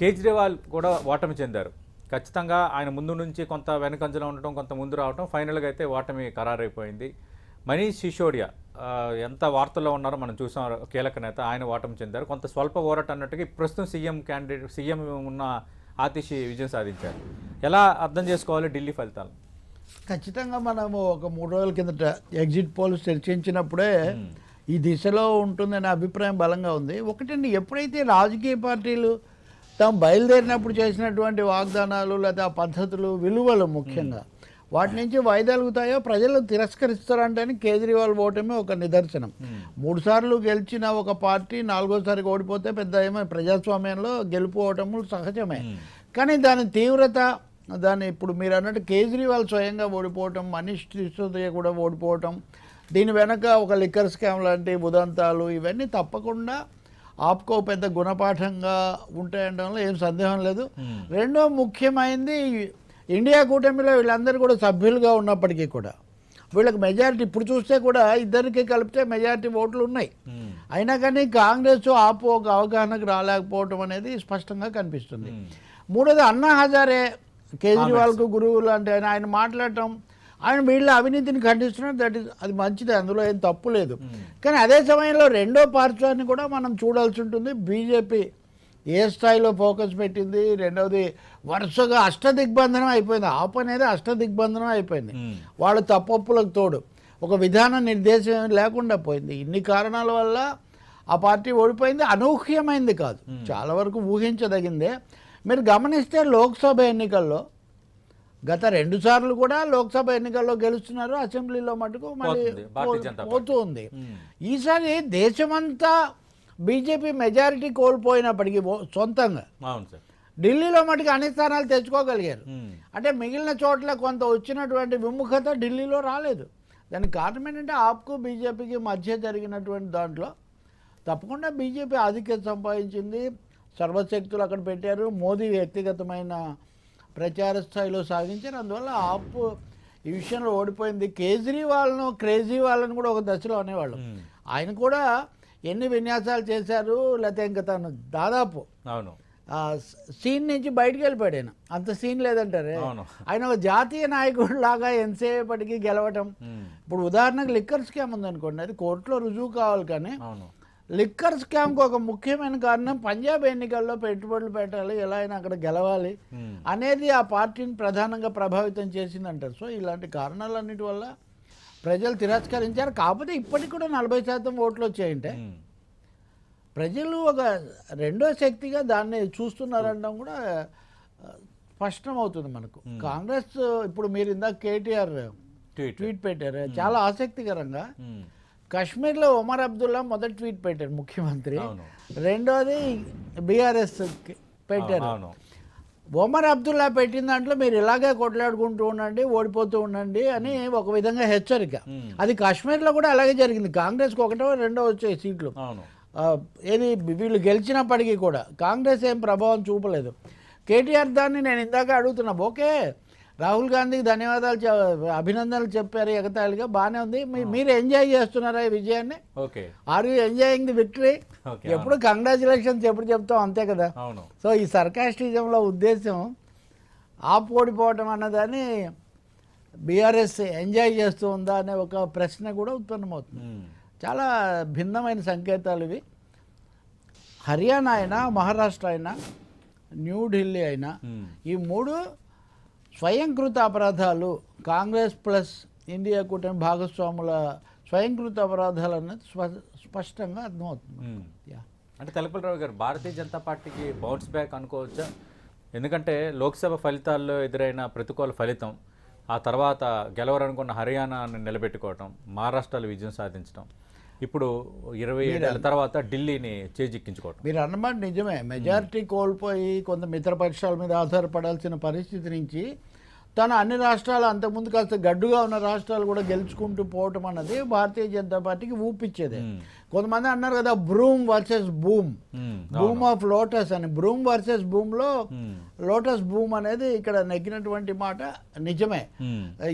కేజ్రీవాల్ కూడా ఓటమి చెందారు. ఖచ్చితంగా ఆయన ముందు నుంచి కొంత వెనకంజలో ఉండటం కొంత ముందు రావటం ఫైనల్గా అయితే ఓటమి ఖరారైపోయింది. మనీష్ సిసోడియా ఎంత వార్తల్లో ఉన్నారో మనం చూసాం. కీలక నేత ఆయన ఓటమి చెందారు. కొంత స్వల్ప ఓరట అన్నట్టుగా ప్రస్తుతం సీఎం క్యాండిడేట్ సీఎం ఉన్న ఆతిషి విజయం సాధించారు. ఎలా అర్థం చేసుకోవాలి ఢిల్లీ ఫలితాలు? ఖచ్చితంగా మనము ఒక మూడు రోజుల కిందట ఎగ్జిట్ పోల్స్ చర్చించినప్పుడే ఈ దిశలో ఉంటుందనే అభిప్రాయం బలంగా ఉంది. ఒకటండి ఎప్పుడైతే రాజకీయ పార్టీలు తాము బయలుదేరినప్పుడు చేసినటువంటి వాగ్దానాలు లేదా పద్ధతులు విలువలు ముఖ్యంగా. వాటి నుంచి వైదొలుగుతాయో ప్రజలు తిరస్కరిస్తారంటే కేజ్రీవాల్ ఓటమి ఒక నిదర్శనం. మూడు సార్లు గెలిచిన ఒక పార్టీ నాలుగోసారి ఓడిపోతే పెద్ద ఏమో ప్రజాస్వామ్యంలో గెలుపు ఓటములు సహజమే. కానీ దాని తీవ్రత దాన్ని ఇప్పుడు మీరు అన్నట్టు కేజ్రీవాల్ స్వయంగా ఓడిపోవటం మనీష్ సిసోదియా కూడా ఓడిపోవటం దీని వెనక ఒక లిక్కర్ స్కామ్ లాంటి ఉదంతాలు ఇవన్నీ తప్పకుండా ఆప్కో పెద్ద గుణపాఠంగా ఉంటాయనడంలో ఏం సందేహం లేదు. రెండో ముఖ్యమైనది ఇండియా కూటమిలో వీళ్ళందరూ కూడా సభ్యులుగా ఉన్నప్పటికీ కూడా వీళ్ళకి మెజారిటీ ఇప్పుడు చూస్తే కూడా ఇద్దరికి కలిపితే మెజారిటీ ఓట్లు ఉన్నాయి. అయినా కానీ కాంగ్రెస్ ఆపు ఒక అవగాహనకు రాలేకపోవటం అనేది స్పష్టంగా కనిపిస్తుంది. మూడోది అన్నా హజారే కేజ్రీవాల్కు గురువు లాంటి ఆయన ఆయన మాట్లాడటం ఆయన వీళ్ళ అవినీతిని ఖండిస్తున్నారు దట్ ఇస్ అది మంచిది అందులో ఏం తప్పు లేదు. కానీ అదే సమయంలో రెండో పార్శ్వాన్ని కూడా మనం చూడాల్సి ఉంటుంది. బీజేపీ ఏ స్థాయిలో ఫోకస్ పెట్టింది? రెండవది వరుసగా అష్టదిగ్బంధనం అయిపోయింది. ఆప్ అనేది అష్టదిగ్బంధనం అయిపోయింది. వాళ్ళు తప్పొప్పులకు తోడు. ఒక విధాన నిర్దేశం ఏమీ లేకుండా పోయింది. ఇన్ని కారణాల వల్ల ఆ పార్టీ ఓడిపోయింది. అనూహ్యమైంది కాదు. చాలా వరకు ఊహించదగిందే. మీరు గమనిస్తే లోక్సభ ఎన్నికల్లో గత రెండు సార్లు కూడా లోక్సభ ఎన్నికల్లో గెలుస్తున్నారు. అసెంబ్లీలో మటుకు మళ్ళీ. పోతూ ఉంది ఈసారి దేశమంతా బీజేపీ మెజారిటీ కోల్పోయినప్పటికీ సొంతంగా ఢిల్లీలో మటుకు అన్ని స్థానాలు తెచ్చుకోగలిగారు. అంటే మిగిలిన చోట్ల కొంత వచ్చినటువంటి విముఖత ఢిల్లీలో రాలేదు. దానికి కారణం ఏంటంటే ఆప్కు బీజేపీకి మధ్య జరిగినటువంటి దాంట్లో తప్పకుండా బీజేపీ ఆధిక్యత సంపాదించింది. సర్వశక్తులు అక్కడ పెట్టారు. మోదీ వ్యక్తిగతమైన ప్రచార స్థాయిలో సాగించారు. అందువల్ల ఆప్ ఈ విషయంలో ఓడిపోయింది. కేజ్రీవాల్ను క్రేజీవాల్ని కూడా ఒక దశలో అనేవాళ్ళు. ఆయన కూడా ఎన్ని విన్యాసాలు చేశారు లేకపోతే ఇంకా తను దాదాపు అవును. సీన్ నుంచి బయటికి వెళ్ళిపోయాడు ఆయన. అంత సీన్ లేదంటారే. ఆయన ఒక జాతీయ నాయకుడు లాగా ఎంతసేపటికి గెలవటం. ఇప్పుడు ఉదాహరణకు లిక్కర్ స్కామ్ ఉందనుకోండి అది కోర్టులో రుజువు కావాలి కానీ లిక్కర్ స్కామ్కి ఒక ముఖ్యమైన కారణం పంజాబ్ ఎన్నికల్లో పెట్టుబడులు పెట్టాలి ఎలా అయినా అక్కడ గెలవాలి. అనేది ఆ పార్టీని ప్రధానంగా ప్రభావితం చేసిందంటారు. సో ఇలాంటి కారణాలన్నిటి వల్ల ప్రజలు తిరస్కరించారు. కాకపోతే ఇప్పటికి కూడా నలభై శాతం ఓట్లు వచ్చాయంటే. ప్రజలు ఒక రెండో శక్తిగా దాన్ని చూస్తున్నారనడం కూడా ఆ, స్పష్టమవుతుంది మనకు. కాంగ్రెస్ ఇప్పుడు మీరు ఇందాక కేటీఆర్ ట్వీట్. పెట్టారు. చాలా ఆసక్తికరంగా. కాశ్మీర్లో ఒమర్ అబ్దుల్లా మొదటి ట్వీట్ పెట్టారు ముఖ్యమంత్రి. రెండోది బీఆర్ఎస్ పెట్టారు. ఒమర్ అబ్దుల్లా పెట్టిన దాంట్లో మీరు ఇలాగే కొట్లాడుకుంటూ ఉండండి ఓడిపోతూ ఉండండి అని ఒక విధంగా హెచ్చరిక. అది కాశ్మీర్లో కూడా అలాగే జరిగింది. కాంగ్రెస్కి ఒకటో రెండో వచ్చాయి సీట్లు. ఏది వీళ్ళు గెలిచినప్పటికీ కూడా కాంగ్రెస్ ఏం ప్రభావం చూపలేదు. కేటీఆర్ దాన్ని నేను ఇందాక అడుగుతున్నా ఓకే రాహుల్ గాంధీకి ధన్యవాదాలు అభినందనలు చెప్పారు ఎగతాళిగా. బాగానే ఉంది. మీరు ఎంజాయ్ చేస్తున్నారా ఈ విజయాన్ని? Are you enjoying the victory? ఎప్పుడు కంగ్రాచులేషన్స్ ఎప్పుడు చెప్తాం అంతే కదా. సో ఈ సర్కాస్టిజంలో ఉద్దేశం ఆప్ ఓడిపోవటం అన్నదాన్ని బీఆర్ఎస్ ఎంజాయ్ చేస్తూ ఉందా అనే ఒక ప్రశ్న కూడా ఉత్పన్నమవుతుంది. చాలా భిన్నమైన సంకేతాలు ఇవి. హర్యానా అయినా మహారాష్ట్ర అయినా న్యూఢిల్లీ అయినా. ఈ మూడు స్వయంకృత అపరాధాలు కాంగ్రెస్ ప్లస్ ఇండియా కూటమి భాగస్వాముల స్వయంకృత అపరాధాలు అనేది స్పష్టంగా అర్థమవుతుంది. అంటే తెలపలరావు గారు భారతీయ జనతా పార్టీకి బౌన్స్ బ్యాక్ అనుకోవచ్చా? ఎందుకంటే లోక్సభ ఫలితాల్లో ఎదురైన ప్రతికూల ఫలితం ఆ తర్వాత గెలవరనుకున్న హర్యానాని నిలబెట్టుకోవటం మహారాష్ట్రలో విజయం సాధించడం ఇప్పుడు ఇరవై ఏళ్ళ తర్వాత ఢిల్లీని చేజిక్కించుకోవటం. మీరు అన్నమాట నిజమే. మెజారిటీ కోల్పోయి కొంత మిత్రపక్షాల మీద ఆధారపడాల్సిన పరిస్థితి నుంచి తను అన్ని రాష్ట్రాలు అంతకుముందు కాస్త గడ్డుగా ఉన్న రాష్ట్రాలు కూడా గెలుచుకుంటూ పోవటం అన్నది భారతీయ జనతా పార్టీకి ఊపిచ్చేదే. కొంతమంది అన్నారు కదా broom versus boom. Hmm. Boom of lotus అని. బ్రూమ్ వర్సెస్ బూమ్లో. లోటస్ బూమ్ అనేది ఇక్కడ నెగ్గినటువంటి మాట నిజమే.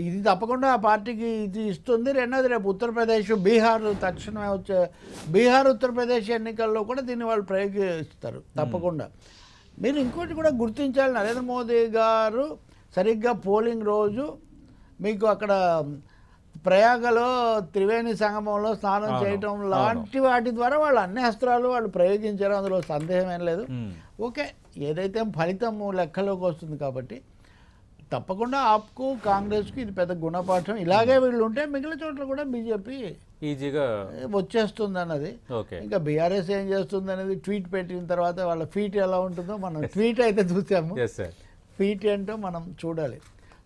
ఇది తప్పకుండా ఆ పార్టీకి ఇది ఇస్తుంది. రెండోది రేపు ఉత్తరప్రదేశ్ బీహార్ తక్షణమే వచ్చే బీహార్ ఉత్తరప్రదేశ్ ఎన్నికల్లో కూడా దీన్ని వాళ్ళు ప్రయోగిస్తారు. తప్పకుండా. మీరు ఇంకోటి కూడా గుర్తించాలి. నరేంద్ర మోదీ గారు సరిగ్గా పోలింగ్ రోజు మీకు అక్కడ ప్రయాగలో త్రివేణి సంగమంలో స్నానం చేయటం. లాంటి వాటి ద్వారా వాళ్ళు అన్ని అస్త్రాలు వాళ్ళు ప్రయోగించారు. అందులో సందేహం ఏం లేదు. ఓకే ఏదైతే ఫలితం లెక్కలోకి వస్తుంది కాబట్టి తప్పకుండా ఆప్కు కాంగ్రెస్కి ఇది పెద్ద గుణపాఠం. ఇలాగే వీళ్ళు ఉంటే మిగిలిన చోట్ల కూడా బీజేపీ ఈజీగా వచ్చేస్తుంది అన్నది ఇంకా బీఆర్ఎస్ ఏం చేస్తుంది అనేది ట్వీట్ పెట్టిన తర్వాత వాళ్ళ ఫీట్ ఎలా ఉంటుందో మనం ట్వీట్ అయితే చూసాము. ఫీట్ ఏంటో మనం చూడాలి.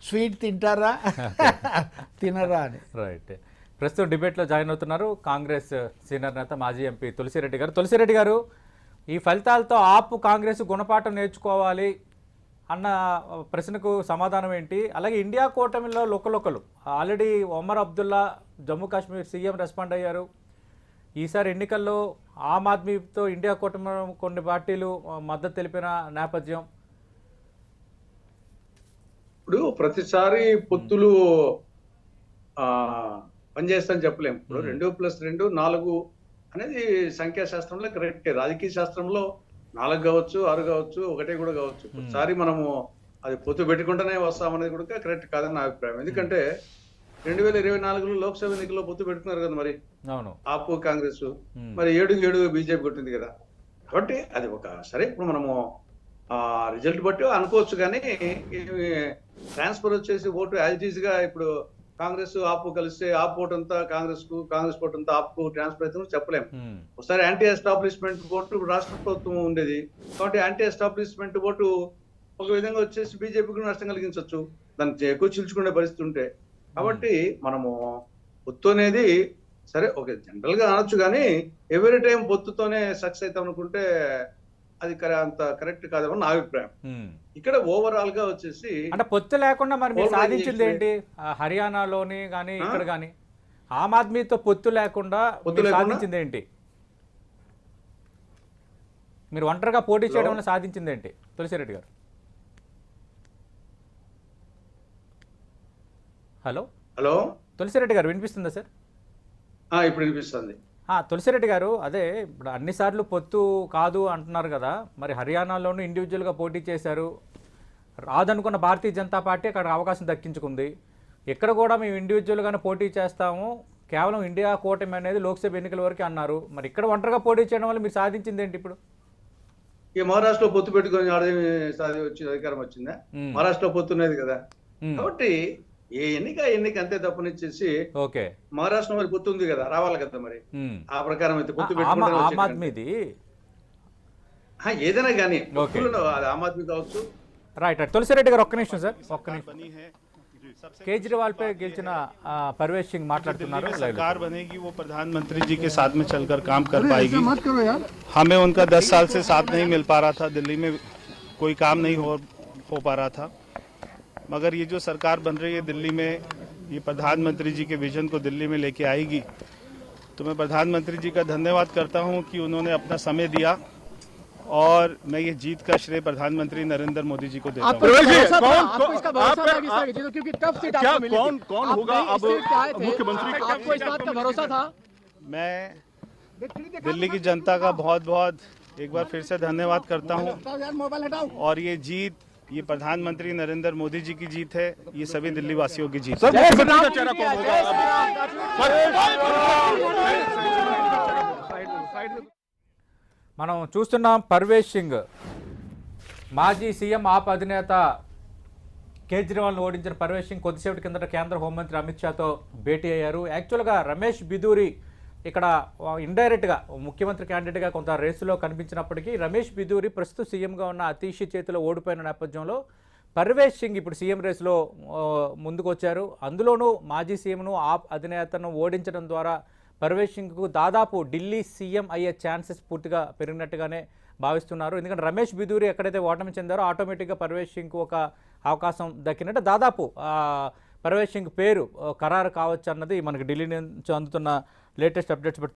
స్వీట్ తింటారా? తినరా అని. రైట్. ప్రస్తుతం డిబేట్లో జాయిన్ అవుతున్నారు కాంగ్రెస్ సీనియర్ నేత మాజీ ఎంపీ తులసిరెడ్డి గారు. తులసిరెడ్డి గారు ఈ ఫలితాలతో ఆపు కాంగ్రెస్ గుణపాఠం నేర్చుకోవాలి అన్న ప్రశ్నకు సమాధానం ఏంటి? అలాగే ఇండియా కూటమిలో లొకలొకలు. Already Omar Abdullah Jammu Kashmir CM respond అయ్యారు. ఈసారి ఎన్నికల్లో ఆమ్ ఆద్మీతో ఇండియా కూటమి కొన్ని పార్టీలు మద్దతు తెలిపిన నేపథ్యం ఇప్పుడు ప్రతిసారి పొత్తులు ఆ పనిచేస్తాయని చెప్పలేము ఇప్పుడు. రెండు ప్లస్ రెండు నాలుగు అనేది సంఖ్యాశాస్త్రంలో కరెక్టే. రాజకీయ శాస్త్రంలో నాలుగు కావచ్చు ఆరు కావచ్చు ఒకటే కూడా కావచ్చు. ఒకసారి మనము అది పొత్తు పెట్టుకుంటూనే వస్తామనేది కూడా కరెక్ట్ కాదని నా అభిప్రాయం. ఎందుకంటే రెండు వేల ఇరవై నాలుగులో లోక్సభ ఎన్నికల్లో పొత్తు పెట్టుకున్నారు కదా మరి? ఆపు కాంగ్రెస్. మరి ఏడు ఏడు బీజేపీ కొట్టింది కదా. కాబట్టి అది ఒక సరే ఇప్పుడు మనము రిజల్ట్ బట్టి అనుకోవచ్చు కానీ ట్రాన్స్ఫర్ వచ్చేసి ఓటు యాజ్గా ఇప్పుడు కాంగ్రెస్ ఆపు కలిస్తే ఆపు ఓటు అంతా కాంగ్రెస్కు కాంగ్రెస్ ఓటు అంతా ఆపుకు ట్రాన్స్ఫర్ అయితే చెప్పలేము. ఒకసారి యాంటీ ఎస్టాబ్లిష్మెంట్ ఓటు రాష్ట్ర ప్రభుత్వం ఉండేది. కాబట్టి యాంటీ ఎస్టాబ్లిష్మెంట్ ఓటు ఒక విధంగా వచ్చేసి బీజేపీకి నష్టం కలిగించవచ్చు దాన్ని ఎక్కువ చీల్చుకునే పరిస్థితి ఉంటే. కాబట్టి మనము పొత్తు అనేది సరే ఓకే జనరల్గా అనొచ్చు కానీ ఎవ్రీ టైం పొత్తుతోనే సక్సెస్ అవుతాం అనుకుంటే అది అంత కరెక్ట్ కాదేమో నా అభిప్రాయం. ఇక్కడ ఓవరాల్గా వచ్చేసి అంటే పొత్తు లేకుండా మరి మీరు సాధించింది ఏంటి? హర్యానాలోని కానీ? ఇక్కడ కానీ ఆమ్ ఆద్మీతో పొత్తు లేకుండా పొత్తు మీరు లేకుండా? సాధించింది ఏంటి? మీరు ఒంటరిగా పోటీ? చేయడం వల్ల సాధించింది ఏంటి? తులసిరెడ్డి గారు. హలో హలో తులసిరెడ్డి గారు వినిపిస్తుందా సార్? ఆ, ఇప్పుడు వినిపిస్తుంది. తులసిరెడ్డి గారు అదే ఇప్పుడు అన్నిసార్లు పొత్తు కాదు అంటున్నారు కదా మరి హర్యానాలోనూ ఇండివిజువల్గా పోటీ చేశారు. రాదనుకున్న భారతీయ జనతా పార్టీ అక్కడ అవకాశం దక్కించుకుంది. ఇక్కడ కూడా మేము ఇండివిజువల్గానే పోటీ చేస్తాము. కేవలం ఇండియా కూటమి అనేది లోక్సభ ఎన్నికల వరకు అన్నారు. మరి ఇక్కడ ఒంటరిగా పోటీ చేయడం వల్ల మీరు సాధించింది ఏంటి ఇప్పుడు? ఈ మహారాష్ట్రలో పొత్తు పెట్టుకొని ఆడేమి సాధి వచ్చింది అధికారం వచ్చిందా. మహారాష్ట్రలో పొత్తు ఉన్నది కదా. కాబట్టి ఏ ఎన్నిక ఆ ఎన్నిక అంతే తప్పనిచ్చేసి ఓకే మహారాష్ట్ర మరి పొత్తు ఉంది కదా రావాలి కదా మరి మ్మ్. ఆ ప్రకారం అయితే పొత్తు ఆ- ఆమ్ పెట్టుకుంటే ఆమ్ వచ్చేటట్టు. ఆద్మీది ఆ, ఏదైనా కానీ ఓకే. పొత్తులు అది ఆమ్ ఆద్మీ కావచ్చు రైట్ రైట్ తులసిరెడ్డి గారు ఒక్క నిమిషం సార్ ఒక్క నిమిషం बनी है सबसे కేజ్రీవాల్ పై గెలిచిన ఆ, పర్వేష్ సింగ్ दिल्ली మాట్లాడుతున్నారు में లైవ్లో. सरकार बनेगी वो प्रधानमंत्री जी के साथ में चलकर काम कर पाएगी हमें उनका दस साल से साथ नहीं मिल पा रहा था दिल्ली में कोई काम नहीं हो हो पा रहा था मगर ये जो सरकार बन रही है दिल्ली में ये प्रधानमंत्री जी के विजन को दिल्ली में लेके आएगी। तो मैं प्रधानमंत्री जी का धन्यवाद करता हूँ कि उन्होंने अपना समय दिया और मैं ये जीत का श्रेय प्रधानमंत्री नरेंद्र मोदी जी को देता हूँ। कौन कौन इसका भरोसा आप था कि इस तरह की चीजों- क्योंकि टफ सीट क्या कौन कौन होगा? अब मुख्यमंत्री आपको इस बात का भरोसा था? मैं दिल्ली की जनता का बहुत बहुत एक बार फिर से धन्यवाद करता हूँ। और ये जीत ये प्रधानमंत्री नरेंद्र मोदी जी की जीत है ये सभी दिल्ली वासियों की जीत है सर मुख्यमंत्री का चेहरा कौन होगा अब మనం చూస్తున్నాం పర్వేష్ సింగ్ మాజీ సీఎం ఆప్ అధినేత కేజ్రీవాల్ను ఓడించిన పర్వేష్ సింగ్ కొద్దిసేపటి కిందట కేంద్ర హోంమంత్రి అమిత్ షాతో భేటీ అయ్యారు యాక్చువల్గా రమేష్ బిదూరి ఇక్కడ ఇండైరెక్ట్గా ముఖ్యమంత్రి క్యాండిడేట్గా కొంత రేసులో కనిపించినప్పటికీ రమేష్ బిదూరి ప్రస్తుత సీఎంగా ఉన్న అతీష్ చేతిలో ఓడిపోయిన నేపథ్యంలో పర్వేష్ సింగ్ ఇప్పుడు సీఎం రేసులో ముందుకు వచ్చారు అందులోనూ మాజీ సీఎంను ఆప్ అధినేతను ఓడించడం ద్వారా పర్వేష్ సింగ్కు దాదాపు ఢిల్లీ సీఎం అయ్యే ఛాన్సెస్ పూర్తిగా పెరిగినట్టుగానే భావిస్తున్నారు. ఎందుకంటే రమేష్ బిదూరి ఎక్కడైతే ఓటమి చెందారో ఆటోమేటిక్గా పర్వేష్ సింగ్కు ఒక అవకాశం దక్కినట్టు దాదాపు పర్వేష్ సింగ్ పేరు ఖరారు కావచ్చు అన్నది మనకి ఢిల్లీ నుంచి అందుతున్న latest updates, but